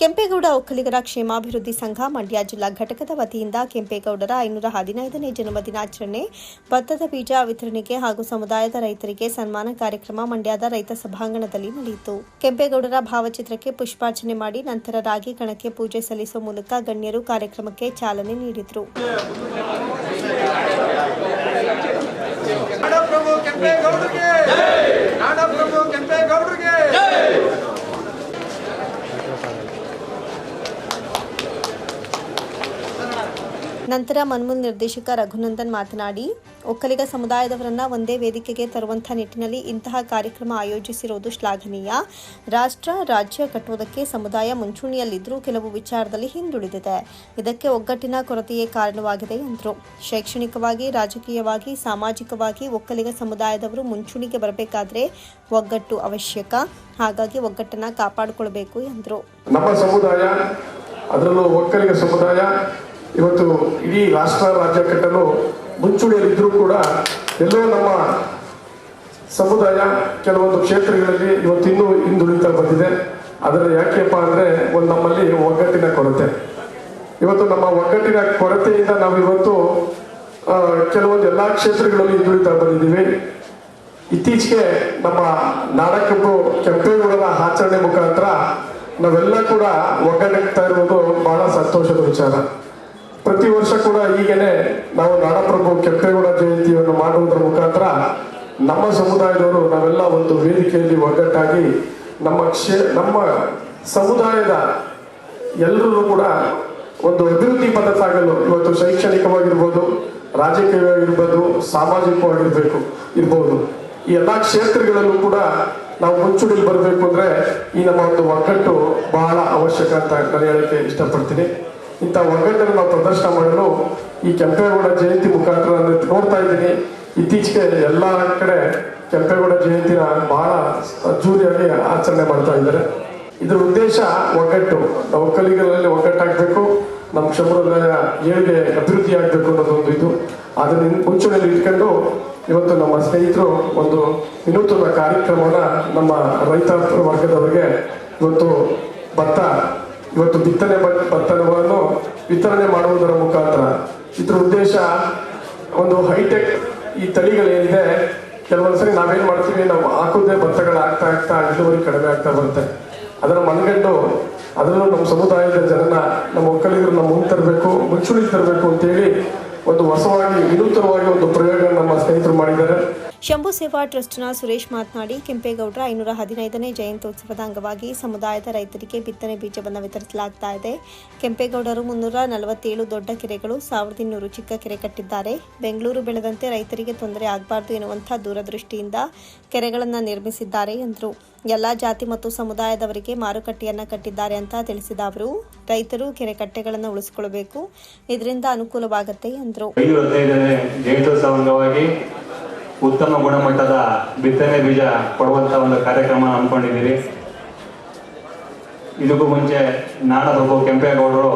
ಕೆಂಪೇಗೌಡ ಒಕ್ಕಲಿಗರ ಕ್ಷೇಮಾಭಿವೃದ್ಧಿ ಸಂಘ ಮಂಡ್ಯ ಜಿಲ್ಲಾ ಘಟಕದ ವತಿಯಿಂದ ಕೆಂಪೇಗೌಡರ ಐನೂರ ಹದಿನೈದನೇ ಜನ್ಮದಿನಾಚರಣೆ ಭತ್ತದ ಬೀಜ ವಿತರಣೆಗೆ ಹಾಗೂ ಸಮುದಾಯದ ರೈತರಿಗೆ ಸನ್ಮಾನ ಕಾರ್ಯಕ್ರಮ ಮಂಡ್ಯದ ರೈತ ಸಭಾಂಗಣದಲ್ಲಿ ನಡೆಯಿತು. ಕೆಂಪೇಗೌಡರ ಭಾವಚಿತ್ರಕ್ಕೆ ಪುಷ್ಪಾರ್ಚನೆ ಮಾಡಿ ನಂತರ ರಾಗಿ ಕಣಕ್ಕೆ ಪೂಜೆ ಸಲ್ಲಿಸುವ ಮೂಲಕ ಗಣ್ಯರು ಕಾರ್ಯಕ್ರಮಕ್ಕೆ ಚಾಲನೆ ನೀಡಿದರು ನಾಡಪ್ರಭು ಕೆಂಪೇಗೌಡರಿಗೆ ನಾಡಪ್ರಭು ಕೆಂಪೇಗೌಡರಿಗೆ ನಂತರ ಮನ್ಮೂಲ್ ನಿರ್ದೇಶಕ ರಘುನಂದನ್ ಮಾತನಾಡಿ, ಒಕ್ಕಲಿಗ ಸಮುದಾಯದವರನ್ನ ಒಂದೇ ವೇದಿಕೆಗೆ ತರುವಂತಹ ನಿಟ್ಟಿನಲ್ಲಿ ಇಂತಹ ಕಾರ್ಯಕ್ರಮ ಆಯೋಜಿಸಿರುವುದು ಶ್ಲಾಘನೀಯ. ರಾಷ್ಟ್ರ, ರಾಜ್ಯ ಕಟ್ಟುವುದಕ್ಕೆ ಸಮುದಾಯ ಮುಂಚೂಣಿಯಲ್ಲಿದ್ದರೂ ಕೆಲವು ವಿಚಾರದಲ್ಲಿ ಹಿಂದುಳಿದಿದೆ. ಇದಕ್ಕೆ ಒಗ್ಗಟ್ಟಿನ ಕೊರತೆಯೇ ಕಾರಣವಾಗಿದೆ ಎಂದರು. ಶೈಕ್ಷಣಿಕವಾಗಿ, ರಾಜಕೀಯವಾಗಿ, ಸಾಮಾಜಿಕವಾಗಿ ಒಕ್ಕಲಿಗ ಸಮುದಾಯದವರು ಮುಂಚೂಣಿಗೆ ಬರಬೇಕಾದ್ರೆ ಒಗ್ಗಟ್ಟು ಅವಶ್ಯಕ. ಹಾಗಾಗಿ ಒಗ್ಗಟ್ಟನ್ನ ಕಾಪಾಡಿಕೊಳ್ಬೇಕು ಎಂದರು. ನಮ್ಮ ಸಮುದಾಯ, ಅದರಲ್ಲೂ ಒಕ್ಕಲಿಗ ಸಮುದಾಯ, ಇವತ್ತು ಇಡೀ ರಾಷ್ಟ್ರ ರಾಜ್ಯ ಕಟ್ಟಲು ಮುಂಚೂಣಿಯಲ್ಲಿದ್ದರೂ ಕೂಡ ಎಲ್ಲೋ ನಮ್ಮ ಸಮುದಾಯ ಕೆಲವೊಂದು ಕ್ಷೇತ್ರಗಳಲ್ಲಿ ಇವತ್ತಿನ್ನೂ ಹಿಂದುಳಿತಾ ಬಂದಿದೆ. ಅದರ ಯಾಕೆಪ್ಪ ಅಂದರೆ ಒಂದು ನಮ್ಮಲ್ಲಿ ಒಗ್ಗಟ್ಟಿನ ಕೊರತೆ. ಇವತ್ತು ನಮ್ಮ ಒಗ್ಗಟ್ಟಿನ ಕೊರತೆಯಿಂದ ನಾವು ಇವತ್ತು ಕೆಲವೊಂದು ಎಲ್ಲ ಕ್ಷೇತ್ರಗಳಲ್ಲಿ ಹಿಂದುಳಿತಾ ಬಂದಿದ್ದೀವಿ. ಇತ್ತೀಚೆಗೆ ನಮ್ಮ ನಾಡಕಬ್ಬು ಕೆಂಪೇಗೌಡರ ಆಚರಣೆ ಮುಖಾಂತರ ನಾವೆಲ್ಲ ಕೂಡ ಒಗ್ಗಟ್ಟಾಗ್ತಾ ಇರುವುದು ಬಹಳ ಸಂತೋಷದ ವಿಚಾರ. ಪ್ರತಿ ವರ್ಷ ಕೂಡ ಹೀಗೇನೆ ನಾವು ನಾಡಪ್ರಭು ಕೆಂಪೇಗೌಡ ಜಯಂತಿಯನ್ನು ಮಾಡುವುದರ ಮುಖಾಂತರ ನಮ್ಮ ಸಮುದಾಯದವರು ನಾವೆಲ್ಲ ಒಂದು ವೇದಿಕೆಯಲ್ಲಿ ಒಗ್ಗಟ್ಟಾಗಿ ನಮ್ಮ ಕ್ಷೇ, ನಮ್ಮ ಸಮುದಾಯದ ಎಲ್ಲರೂ ಕೂಡ ಒಂದು ಅಭಿವೃದ್ಧಿ ಪದ್ಧತಾಗಲು ಇವತ್ತು ಶೈಕ್ಷಣಿಕವಾಗಿರ್ಬೋದು, ರಾಜಕೀಯವಾಗಿರ್ಬೋದು, ಸಾಮಾಜಿಕವಾಗಿರ್ಬೇಕು, ಇರ್ಬೋದು. ಈ ಎಲ್ಲ ಕ್ಷೇತ್ರಗಳಲ್ಲೂ ಕೂಡ ನಾವು ಮುಂಚೂಣಿಗೆ ಬರಬೇಕು ಅಂದ್ರೆ ಈ ನಮ್ಮ ಒಂದು ಒಗ್ಗಟ್ಟು ಬಹಳ ಅವಶ್ಯಕ ಅಂತ ಹೇಳಕ್ಕೆ ಇಷ್ಟಪಡ್ತೀನಿ. ಇಂಥ ಒಗ್ಗಟ್ಟನ್ನು ನಾವು ಪ್ರದರ್ಶನ ಮಾಡಲು ಈ ಕೆಂಪೇಗೌಡ ಜಯಂತಿ ಮುಖಾಂತರ ನೋಡ್ತಾ ಇದ್ದೀನಿ. ಇತ್ತೀಚೆಗೆ ಎಲ್ಲ ಕಡೆ ಕೆಂಪೇಗೌಡ ಜಯಂತಿನ ಬಹಳ ಅದ್ಧೂರಿಯಾಗಿ ಆಚರಣೆ ಮಾಡ್ತಾ ಇದ್ದಾರೆ. ಇದರ ಉದ್ದೇಶ ಒಗ್ಗಟ್ಟು. ನಾವು ಒಕ್ಕಲಿಗರಲ್ಲಿ ಒಗ್ಗಟ್ಟಾಗಬೇಕು ನಮ್ಮ ಸಮುದಾಯ ಏಳಿಗೆ ಅಭಿವೃದ್ಧಿ ಆಗಬೇಕು ಅನ್ನೋದೊಂದು ಇದು. ಅದನ್ನ ಮುಂಚೂಣಿಯಲ್ಲಿ ಇಟ್ಕೊಂಡು ಇವತ್ತು ನಮ್ಮ ಸ್ನೇಹಿತರು ಒಂದು ವಿನೂತನ ಕಾರ್ಯಕ್ರಮವನ್ನು ನಮ್ಮ ರೈತ ವರ್ಗದವರಿಗೆ ಇವತ್ತು ಭತ್ತ ಇವತ್ತು ಬಿತ್ತನೆ ಭತ್ತವನ್ನು ವಿತರಣೆ ಮಾಡುವುದರ ಮುಖಾಂತರ. ಇದ್ರ ಉದ್ದೇಶ ಒಂದು ಹೈಟೆಕ್ ಈ ತಳಿಗಳೇನಿದೆ ಕೆಲವೊಂದ್ಸರಿ ನಾವೇನ್ ಮಾಡ್ತೀವಿ, ನಾವು ಹಾಕೋದೇ ಭತ್ತಗಳು ಆಗ್ತಾ ಆಗ್ತಾ ಇಳುವರಿ ಕಡಿಮೆ ಆಗ್ತಾ ಬರುತ್ತೆ. ಅದರ ಮನಗಂಡು ಅದರಲ್ಲೂ ನಮ್ಮ ಸಮುದಾಯದ ಜನನ ನಮ್ಮ ಒಕ್ಕಲಿಗರು ನಮ್ಮ ಮುಂದೆ ತರಬೇಕು, ಮುಂಚೂಣಿ ತರಬೇಕು ಅಂತೇಳಿ ಒಂದು ಹೊಸವಾಗಿ, ವಿನೂತನವಾಗಿ ಒಂದು ಪ್ರಯೋಗ ಶಂಭು ಸೇವಾ ಟ್ರಸ್ಟ್ನ ಸುರೇಶ್ ಮಾತನಾಡಿ, ಕೆಂಪೇಗೌಡರ ಐನೂರ ಹದಿನೈದನೇ ಜಯಂತ್ಯೋತ್ಸವದ ಅಂಗವಾಗಿ ಸಮುದಾಯದ ರೈತರಿಗೆ ಬಿತ್ತನೆ ಬೀಜವನ್ನು ವಿತರಿಸಲಾಗ್ತಾ ಇದೆ. ಕೆಂಪೇಗೌಡರು ಮುನ್ನೂರ ನಲವತ್ತೇಳು ದೊಡ್ಡ ಕೆರೆಗಳು, ಸಾವಿರದ ಇನ್ನೂರು ಚಿಕ್ಕ ಕೆರೆ ಕಟ್ಟಿದ್ದಾರೆ. ಬೆಂಗಳೂರು ಬೆಳೆದಂತೆ ರೈತರಿಗೆ ತೊಂದರೆ ಆಗಬಾರ್ದು ಎನ್ನುವಂಥ ದೂರದೃಷ್ಟಿಯಿಂದ ಕೆರೆಗಳನ್ನು ನಿರ್ಮಿಸಿದ್ದಾರೆ ಎಂದರು. ಎಲ್ಲ ಜಾತಿ ಮತ್ತು ಸಮುದಾಯದವರಿಗೆ ಮಾರುಕಟ್ಟೆಯನ್ನು ಕಟ್ಟಿದ್ದಾರೆ ಅಂತ ತಿಳಿಸಿದ ಅವರು, ರೈತರು ಕೆರೆ ಕಟ್ಟೆಗಳನ್ನು ಉಳಿಸಿಕೊಳ್ಳಬೇಕು, ಇದರಿಂದ ಅನುಕೂಲವಾಗುತ್ತೆ ಎಂದರು. ಉತ್ತಮ ಗುಣಮಟ್ಟದ ಬಿತ್ತನೆ ಬೀಜ ಕೊಡುವಂತ ಒಂದು ಕಾರ್ಯಕ್ರಮ ಅನ್ಕೊಂಡಿದ್ದೀರಿ ಇದಕ್ಕೂ ಮುಂಚೆ ನಾಡಪ್ರಭು ಕೆಂಪೇಗೌಡರು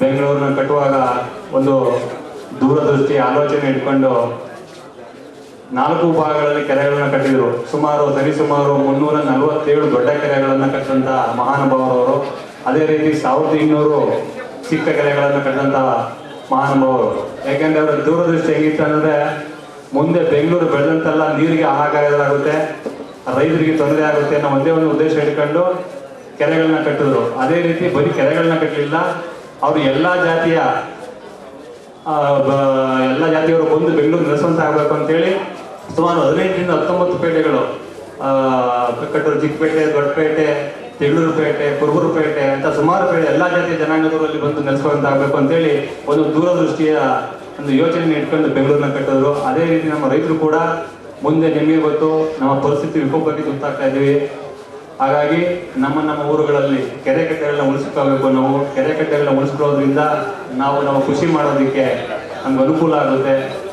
ಬೆಂಗಳೂರನ್ನ ಕಟ್ಟುವಾಗ ಒಂದು ದೂರದೃಷ್ಟಿ ಆಲೋಚನೆ ಇಟ್ಕೊಂಡು ನಾಲ್ಕು ಭಾಗಗಳಲ್ಲಿ ಕೆರೆಗಳನ್ನ ಕಟ್ಟಿದ್ರು. ಸುಮಾರು ಸರಿಸುಮಾರು ಮುನ್ನೂರ ನಲವತ್ತೇಳು ದೊಡ್ಡ ಕೆರೆಗಳನ್ನ ಕಟ್ಟಂತ ಮಹಾನುಭಾವರವರು, ಅದೇ ರೀತಿ ಸಾವಿರದ ಇನ್ನೂರು ಚಿಕ್ಕ ಕೆರೆಗಳನ್ನ ಕಟ್ಟಂತ ಮಹಾನುಭಾವರು ಯಾಕೆಂದ್ರೆ ಅವರ ದೂರದೃಷ್ಟಿ ಹೆಂಗಿತ್ತು ಅಂದ್ರೆ ಮುಂದೆ ಬೆಂಗಳೂರು ಬೆಳೆದಂತೆಲ್ಲ ನೀರಿಗೆ ಆಗುತ್ತೆ, ರೈತರಿಗೆ ತೊಂದರೆ ಆಗುತ್ತೆ ಅನ್ನೋ ಒಂದೇ ಒಂದು ಉದ್ದೇಶ ಇಟ್ಕೊಂಡು ಕೆರೆಗಳನ್ನ ಕಟ್ಟಿದ್ರು. ಅದೇ ರೀತಿ ಬರೀ ಕೆರೆಗಳನ್ನ ಕಟ್ಟಲಿಲ್ಲ ಅವರು ಎಲ್ಲಾ ಜಾತಿಯ ಎಲ್ಲ ಜಾತಿಯವರು ಬಂದು ಬೆಂಗಳೂರು ನೆಲೆಸುವಂತ ಆಗಬೇಕು ಅಂತೇಳಿ ಸುಮಾರು ಹದಿನೆಂಟರಿಂದ ಹತ್ತೊಂಬತ್ತು ಪೇಟೆಗಳು ಕಟ್ಟೂರು ಚಿಕ್ಕಪೇಟೆ, ದೊಡ್ಡಪೇಟೆ ತೆಗಳೂರು ಪೇಟೆ ಕುರುಬೂರು ಪೇಟೆ ಅಂತ ಸುಮಾರು ಪೇಟೆ ಎಲ್ಲ ಜಾತಿಯ ಜನಾಂಗದವರು ಅಲ್ಲಿ ಬಂದು ನೆಲೆಸುವಂತ ಆಗಬೇಕು ಅಂತೇಳಿ ಒಂದು ದೂರದೃಷ್ಟಿಯ ಒಂದು ಯೋಚನೆ ಇಟ್ಕೊಂಡು ಬೆಂಗಳೂರನ್ನ ಕಟ್ಟಿದ್ರು. ಅದೇ ರೀತಿ ನಮ್ಮ ರೈತರು ಕೂಡ ಮುಂದೆ ನಿಮಗೆ ಗೊತ್ತು, ನಮ್ಮ ಪರಿಸ್ಥಿತಿ ವಿಕೋಪಕ್ಕೆ ತುತ್ತಾಗ್ತಾ ಇದ್ದೀವಿ. ಹಾಗಾಗಿ ನಮ್ಮ ನಮ್ಮ ಊರುಗಳಲ್ಲಿ ಕೆರೆ ಕಟ್ಟೆಗಳನ್ನ ಉಳಿಸ್ಕೋಬೇಕು ನಾವು. ಕೆರೆ ಕಟ್ಟೆಗಳನ್ನ ಉಳಿಸ್ಕೊಳ್ಳೋದ್ರಿಂದ ನಾವು ನಾವು ಖುಷಿ ಮಾಡೋದಕ್ಕೆ ನಮ್ಗೆ ಅನುಕೂಲ ಆಗುತ್ತೆ.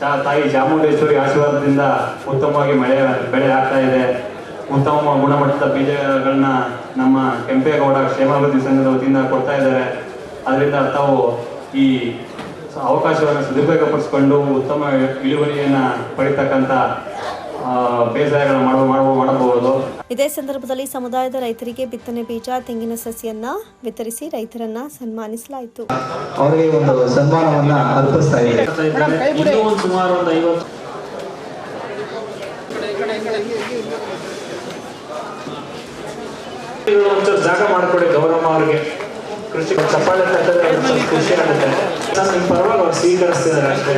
ಚಾ- ತಾಯಿ ಚಾಮುಂಡೇಶ್ವರಿ ಆಶೀರ್ವಾದದಿಂದ ಉತ್ತಮವಾಗಿ ಮಳೆ, ಬೆಳೆ ಆಗ್ತಾ ಇದೆ. ಉತ್ತಮ ಗುಣಮಟ್ಟದ ಬೀಜಗಳನ್ನ ನಮ್ಮ ಕೆಂಪೇಗೌಡ ಕ್ಷೇಮಾಭಿವೃದ್ಧಿ ಸಂಘದ ವತಿಯಿಂದ ಕೊಡ್ತಾ ಇದ್ದಾರೆ. ಅದರಿಂದ ತಾವು ಈ ಅವಕಾಶವನ್ನು ಸದುಪಯೋಗಪಡಿಸ್ಕೊಂಡು ಉತ್ತಮ ಇಳುವರಿಯನ್ನ ಪಡಿತಕ್ಕಂಥ ಬೇಸಾಯಗಳನ್ನ ಮಾಡುವ ಮಾಡಬಹುದು. ಇದೇ ಸಂದರ್ಭದಲ್ಲಿ ಸಮುದಾಯದ ರೈತರಿಗೆ ಬಿತ್ತನೆ ಬೀಜ ತೆಂಗಿನ ಸಸಿಯನ್ನ ವಿತರಿಸಿ ರೈತರನ್ನ ಸನ್ಮಾನಿಸಲಾಯಿತು. ಅವರಿಗೆ ಒಂದು ಸನ್ಮಾನವನ್ನ ಅರ್ಪಿಸ್ತಾ ಇದೆ ಇದ್ದಾರೆ ಸುಮಾರು ಒಂದು ಐವತ್ತು ಜಾಗ ಮಾಡಿಕೊಡಿ ಗೌರಮ್ಮ ಅವ್ರಿಗೆ. ಕೃಷಿ ಚಪ್ಪಾಳೆ ಸ್ವಲ್ಪ ಖುಷಿ ಆಗುತ್ತೆ ನಿಮ್ಮ ಪರವಾಗಿ ಅವ್ರು ಸ್ವೀಕರಿಸ್ತಿದ್ದಾರೆ ಅಷ್ಟೇ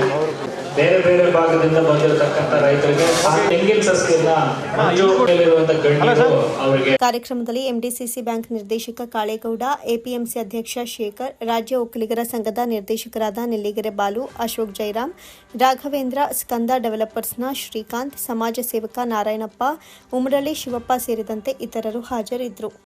ಬೇರೆ ಬೇರೆ ಭಾಗದಿಂದ ಬಂದಿರತಕ್ಕಂಥ ರೈತರಿಗೆ ತೆಂಗಿನ ಸಸ್ಯನ ಮಂಜು ಮೇಲಿರುವಂತ ಗಂಡು ಅವರಿಗೆ ಕಾರ್ಯಕ್ರಮದಲ್ಲಿ ಎಂಡಿಸಿಸಿ ಬ್ಯಾಂಕ್ ನಿರ್ದೇಶಕ ಕಾಳೇಗೌಡ ಎಪಿಎಂಸಿ ಅಧ್ಯಕ್ಷ ಶೇಖರ್ ರಾಜ್ಯ ಒಕ್ಕಲಿಗರ ಸಂಘದ ನಿರ್ದೇಶಕರಾದ ನೆಲ್ಲಿಗೆರೆ ಬಾಲು ಅಶೋಕ್ ಜೈರಾಮ್ ರಾಘವೇಂದ್ರ ಸ್ಕಂದ ಡೆವಲಪರ್ಸ್ನ ಶ್ರೀಕಾಂತ್ ಸಮಾಜ ಸೇವಕ ನಾರಾಯಣಪ್ಪ ಉಮರಳ್ಳಿ ಶಿವಪ್ಪ ಸೇರಿದಂತೆ ಇತರರು ಹಾಜರಿದ್ದರು.